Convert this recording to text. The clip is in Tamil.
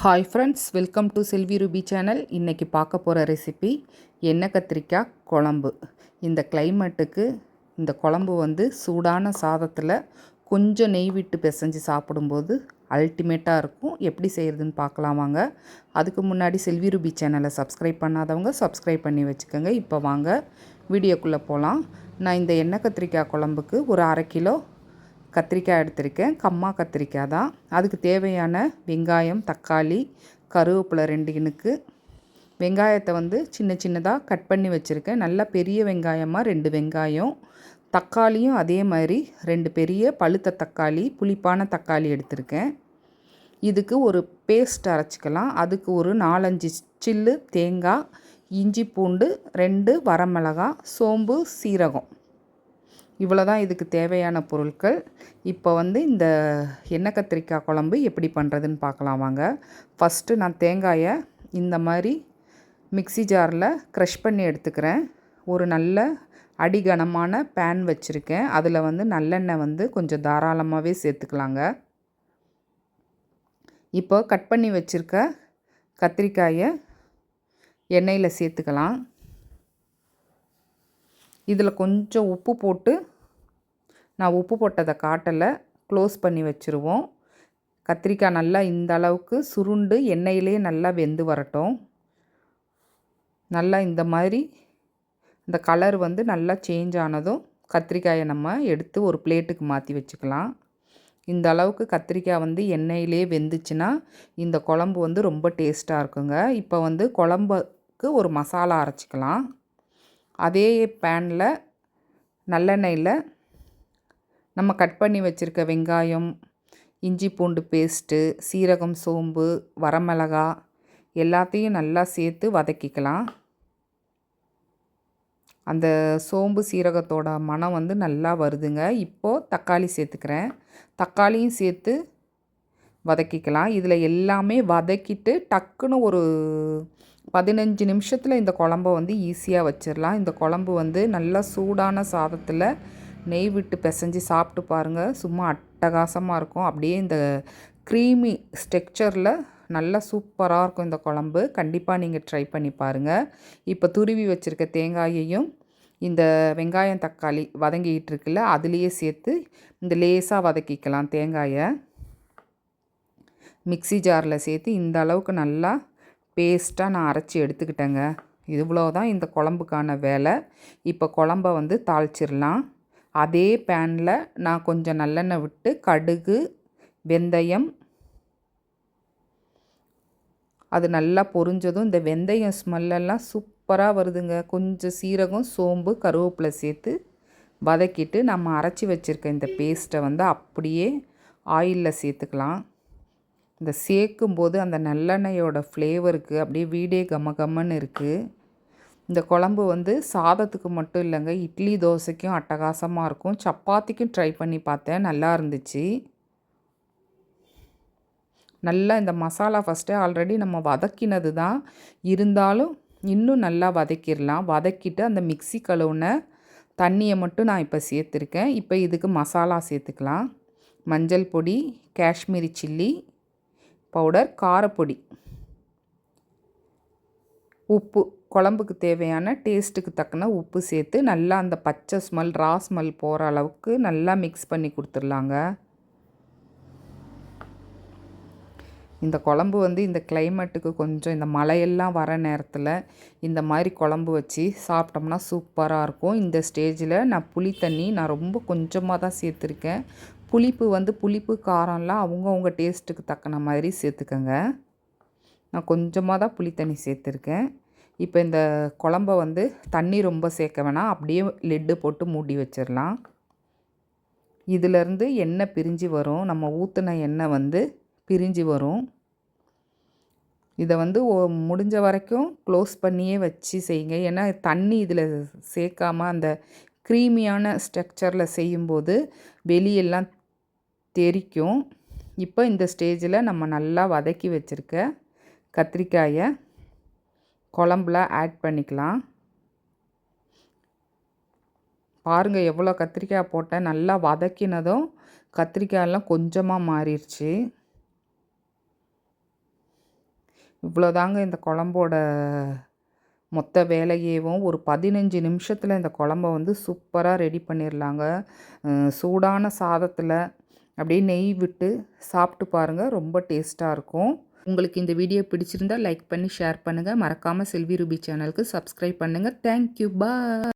Hi friends welcome to Selvi Ruby channel இன்றைக்கி பார்க்க போகிற ரெசிபி எண்ணெய் கத்திரிக்காய் குழம்பு. இந்த கிளைமேட்டுக்கு இந்த குழம்பு வந்து சூடான சாதத்தில் கொஞ்சம் நெய் விட்டு பிசைஞ்சு சாப்பிடும்போது அல்டிமேட்டாக இருக்கும். எப்படி செய்கிறதுன்னு பார்க்கலாம் வாங்க. அதுக்கு முன்னாடி செல்வி ரூபி சேனலை சப்ஸ்கிரைப் பண்ணாதவங்க சப்ஸ்கிரைப் பண்ணி வச்சுக்கோங்க. இப்போ வாங்க வீடியோக்குள்ளே போகலாம் நான் இந்த எண்ணெய் கத்திரிக்காய் குழம்புக்கு ஒரு அரை கிலோ கத்திரிக்காய் எடுத்திருக்கேன். கம்மா கத்திரிக்காய் தான். அதுக்கு தேவையான வெங்காயம் தக்காளி கருவேப்பிலை ரெண்டு இனுக்கு. வெங்காயத்தை வந்து சின்ன சின்னதாக கட் பண்ணி வச்சுருக்கேன். நல்லா பெரிய வெங்காயமாக ரெண்டு வெங்காயம். தக்காளியும் அதே மாதிரி ரெண்டு பெரிய பழுத்த தக்காளி புளிப்பான தக்காளி எடுத்திருக்கேன். இதுக்கு ஒரு பேஸ்ட் அரைச்சிக்கலாம். அதுக்கு ஒரு நாலஞ்சு சில்லு தேங்காய் இஞ்சி பூண்டு ரெண்டு வரமிளகா சோம்பு சீரகம். இவ்வளோ தான் இதுக்கு தேவையான பொருட்கள். இப்போ வந்து இந்த எண்ணெய் கத்திரிக்காய் குழம்பு எப்படி பண்ணுறதுன்னு பார்க்கலாம் வாங்க. ஃபஸ்ட்டு நான் தேங்காயை இந்த மாதிரி மிக்சி ஜாரில் க்ரஷ் பண்ணி எடுத்துக்கிறேன். ஒரு நல்ல அடிகனமான பேன் வச்சுருக்கேன். அதில் வந்து நல்லெண்ணெய் வந்து கொஞ்சம் தாராளமாகவே சேர்த்துக்கலாங்க. இப்போ கட் பண்ணி வச்சுருக்க கத்திரிக்காயை எண்ணெயில் சேர்த்துக்கலாம். இதில் கொஞ்சம் உப்பு போட்டு நான் உப்பு போட்டதை காட்டலை க்ளோஸ் பண்ணி வச்சுருவோம். கத்திரிக்காய் நல்லா இந்த அளவுக்கு சுருண்டு எண்ணெயிலே நல்லா வெந்து வரட்டும். நல்லா இந்த மாதிரி இந்த கலர் வந்து நல்லா சேஞ்ச் ஆனதும் கத்திரிக்காயை நம்ம எடுத்து ஒரு பிளேட்டுக்கு மாற்றி வச்சுக்கலாம். இந்த அளவுக்கு கத்திரிக்காய் வந்து எண்ணெயிலே வெந்துச்சுன்னா இந்த குழம்பு வந்து ரொம்ப டேஸ்ட்டாக இருக்குங்க. இப்போ வந்து குழம்புக்கு ஒரு மசாலா அரைச்சிக்கலாம். அதே பேனில் நல்லெண்ணெயில் நம்ம கட் பண்ணி வச்சுருக்க வெங்காயம் இஞ்சி பூண்டு பேஸ்ட்டு சீரகம் சோம்பு வரமிளகா எல்லாத்தையும் நல்லா சேர்த்து வதக்கிக்கலாம். அந்த சோம்பு சீரகத்தோட மனம் வந்து நல்லா வருதுங்க. இப்போது தக்காளி சேர்த்துக்கிறேன். தக்காளியும் சேர்த்து வதக்கிக்கலாம். இதில் எல்லாமே வதக்கிட்டு டக்குன்னு ஒரு பதினஞ்சு நிமிஷத்தில் இந்த குழம்ப வந்து ஈஸியாக வச்சிடலாம் இந்த குழம்பு வந்து நல்லா சூடான சாதத்தில் நெய் விட்டு பிசைஞ்சு சாப்பிட்டு பாருங்கள் சும்மா அட்டகாசமாக இருக்கும். அப்படியே இந்த க்ரீமி ஸ்ட்ரக்சரில் நல்லா சூப்பராக இருக்கும் இந்த குழம்பு. கண்டிப்பாக நீங்கள் ட்ரை பண்ணி பாருங்கள் இப்போ துருவி வச்சுருக்க தேங்காயையும் இந்த வெங்காயம் தக்காளி வதங்கிக்கிட்டு இருக்குல்ல அதுலேயே சேர்த்து இந்த லேசாக வதக்கிக்கலாம் தேங்காயை. மிக்சி ஜாரில் சேர்த்து இந்த அளவுக்கு நல்லா பேஸ்ட்டாக நான் அரைச்சி எடுத்துக்கிட்டேங்க. இவ்வளோ தான் இந்த குழம்புக்கான வேலை. இப்போ குழம்ப வந்து தாளிச்சிடலாம் அதே பேனில் நான் கொஞ்சம் நல்லெண்ணெய் விட்டு கடுகு வெந்தயம் அது நல்லா பொரிஞ்சதும் இந்த வெந்தயம் ஸ்மெல்லெல்லாம் சூப்பராக வருதுங்க. கொஞ்சம் சீரகம் சோம்பு கருவேப்பிலை சேர்த்து வதக்கிட்டு நம்ம அரைச்சி வச்சுருக்க இந்த பேஸ்ட்டை வந்து அப்படியே ஆயிலில் சேர்த்துக்கலாம். இந்த சேர்க்கும்போது அந்த நல்லெண்ணெயோட ஃப்ளேவருக்கு அப்படியே வீடே கம கம்மன்னு இருக்குது இந்த குழம்பு வந்து சாதத்துக்கு மட்டும் இல்லைங்க. இட்லி தோசைக்கும் அட்டகாசமாக இருக்கும். சப்பாத்திக்கும் ட்ரை பண்ணி பார்த்தேன். நல்லா இருந்துச்சு. நல்லா இந்த மசாலா ஃபஸ்ட்டே ஆல்ரெடி நம்ம வதக்கினது தான். இருந்தாலும் இன்னும் நல்லா வதக்கிடலாம். வதக்கிட்டு அந்த மிக்சி கழுவுன தண்ணியை மட்டும் நான் இப்போ சேர்த்துருக்கேன். இப்போ இதுக்கு மசாலா சேர்த்துக்கலாம். மஞ்சள் பொடி காஷ்மீரி சில்லி பவுடர் காரப்பொடி. உப்பு குழம்புக்கு தேவையான டேஸ்ட்டுக்கு தக்கன உப்பு சேர்த்து நல்லா அந்த பச்சை ஸ்மெல் ரா ஸ்மெல் போகிற அளவுக்கு நல்லா மிக்ஸ் பண்ணி கொடுத்துர்லாங்க இந்த குழம்பு வந்து இந்த கிளைமேட்டுக்கு கொஞ்சம் இந்த மழையெல்லாம் வர நேரத்தில் இந்த மாதிரி குழம்பு வச்சு சாப்பிட்டோம்னா சூப்பராக இருக்கும். இந்த ஸ்டேஜில் நான் புளி தண்ணி நான் ரொம்ப கொஞ்சமாக தான் சேர்த்துருக்கேன். புளிப்பு வந்து புளிப்பு காரம்லாம் அவங்கவுங்க டேஸ்ட்டுக்கு தக்கன மாதிரி சேர்த்துக்கோங்க. நான் கொஞ்சமாக தான் புளி தண்ணி சேர்த்துருக்கேன். இப்போ இந்த குழம்ப வந்து தண்ணி ரொம்ப சேர்க்க வேணாம். அப்படியே லெட்டு போட்டு மூடி வச்சிடலாம். இதிலேருந்து எண்ணெய் பிரிஞ்சு வரும். நம்ம ஊற்றின எண்ணெய் வந்து பிரிஞ்சு வரும். இதை வந்து முடிஞ்ச வரைக்கும் க்ளோஸ் பண்ணியே வச்சு செய்யுங்க. ஏன்னா தண்ணி இதில் சேர்க்காமல் அந்த க்ரீமியான ஸ்ட்ரக்சரில் செய்யும்போது வெளியெல்லாம் தெரிக்கும். இப்போ இந்த ஸ்டேஜில் நம்ம நல்லா வதக்கி வச்சுருக்க கத்திரிக்காயை குழம்புல ஆட் பண்ணிக்கலாம். பாருங்கள் எவ்வளோ கத்திரிக்காய் போட்டேன். நல்லா வதக்கினதும் கத்திரிக்காயெல்லாம் கொஞ்சமாக மாறிடுச்சு. இவ்வளோதாங்க இந்த குழம்போட மொத்த வேலையேவும். ஒரு பதினஞ்சு நிமிஷத்தில் இந்த குழம்ப வந்து சூப்பராக ரெடி பண்ணிடலாங்க. சூடான சாதத்தில் அப்படியே நெய் விட்டு சாப்பிட்டு பாருங்கள் ரொம்ப டேஸ்ட்டாக இருக்கும். உங்களுக்கு இந்த வீடியோ பிடிச்சிருந்தா லைக் பண்ணி ஷேர் பண்ணுங்கள் மறக்காமல் செல்வி ரூபி சேனலுக்கு சப்ஸ்கிரைப் பண்ணுங்கள் தேங்க்யூ. பா